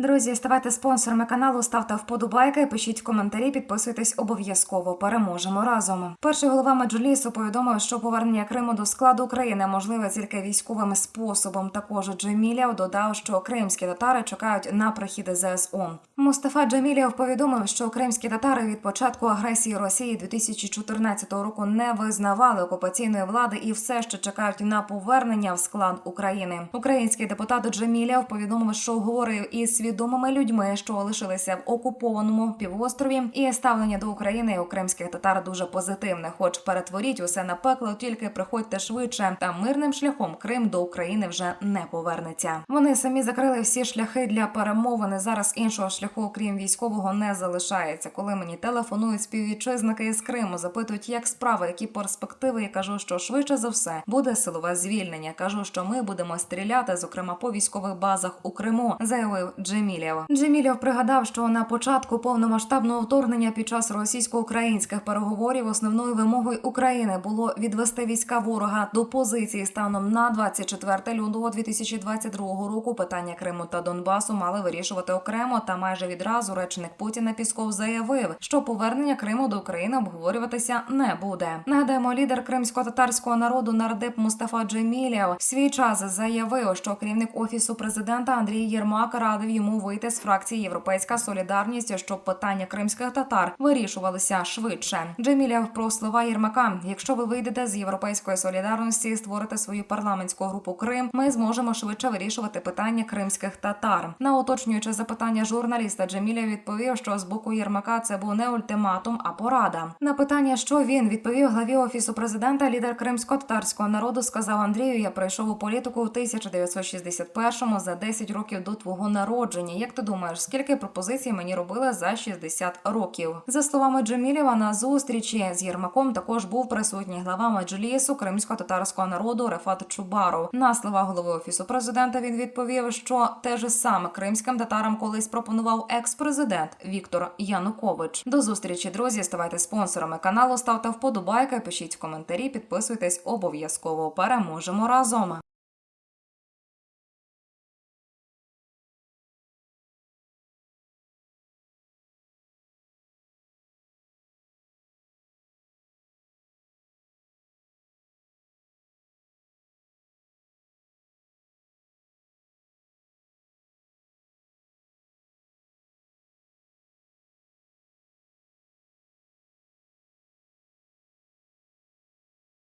Друзі, ставайте спонсорами каналу, ставте вподобайки, пишіть коментарі, підписуйтесь обов'язково. Переможемо разом. Перший голова Меджлісу повідомив, що повернення Криму до складу України можливе тільки військовим способом. Також Джемілєв додав, що кримські татари чекають на прихід ЗСУ. Мустафа Джемілєв повідомив, що кримські татари від початку агресії Росії 2014 року не визнавали окупаційної влади і все ще чекають на повернення в склад України. Український депутат Джемілєв повідомив, що говорив із свідомими людьми, що лишилися в окупованому півострові, і ставлення до України у кримських татар дуже позитивне. Хоч перетворіть усе на пекло, тільки приходьте швидше. Та мирним шляхом Крим до України вже не повернеться. Вони самі закрили всі шляхи для перемовини. Зараз іншого шляху, окрім військового, не залишається. Коли мені телефонують співвітчизники із Криму, запитують, як справи, які перспективи. Я кажу, що швидше за все буде силове звільнення. Кажу, що ми будемо стріляти, зокрема по військових базах у Криму, заявив Джемілєв. Джемілєв пригадав, що на початку повномасштабного вторгнення під час російсько-українських переговорів основною вимогою України було відвести війська ворога до позиції станом на 24 лютого 2022 року. Питання Криму та Донбасу мали вирішувати окремо. Та майже відразу речник Путіна Пісков заявив, що повернення Криму до України обговорюватися не буде. Нагадаємо, лідер кримсько-татарського народу нардеп Мустафа Джемілєв в свій час заявив, що керівник офісу президента Андрій Єрмак радив йому вийти з фракції Європейська Солідарність, щоб питання кримських татар вирішувалися швидше. Джемілєв про слова Єрмака: якщо ви вийдете з європейської солідарності і створите свою парламентську групу Крим, ми зможемо швидше вирішувати питання кримських татар. На уточнююче запитання журналіста Джемілєв відповів, що з боку Єрмака це був не ультиматум, а порада. На питання, що він відповів главі офісу президента, лідер кримсько-татарського народу сказав Андрію: Я прийшов у політику в 1961-му за 10 років до твого народження. Як ти думаєш, скільки пропозицій мені робили за 60 років? За словами Джемілєва, на зустрічі з Єрмаком також був присутній глава Меджлісу кримсько-татарського народу Рефат Чубаров. На слова голови офісу президента він відповів, що те ж саме кримським татарам колись пропонував екс-президент Віктор Янукович. До зустрічі, друзі. Ставайте спонсорами каналу, ставте вподобайки, пишіть коментарі, підписуйтесь обов'язково. Переможемо разом.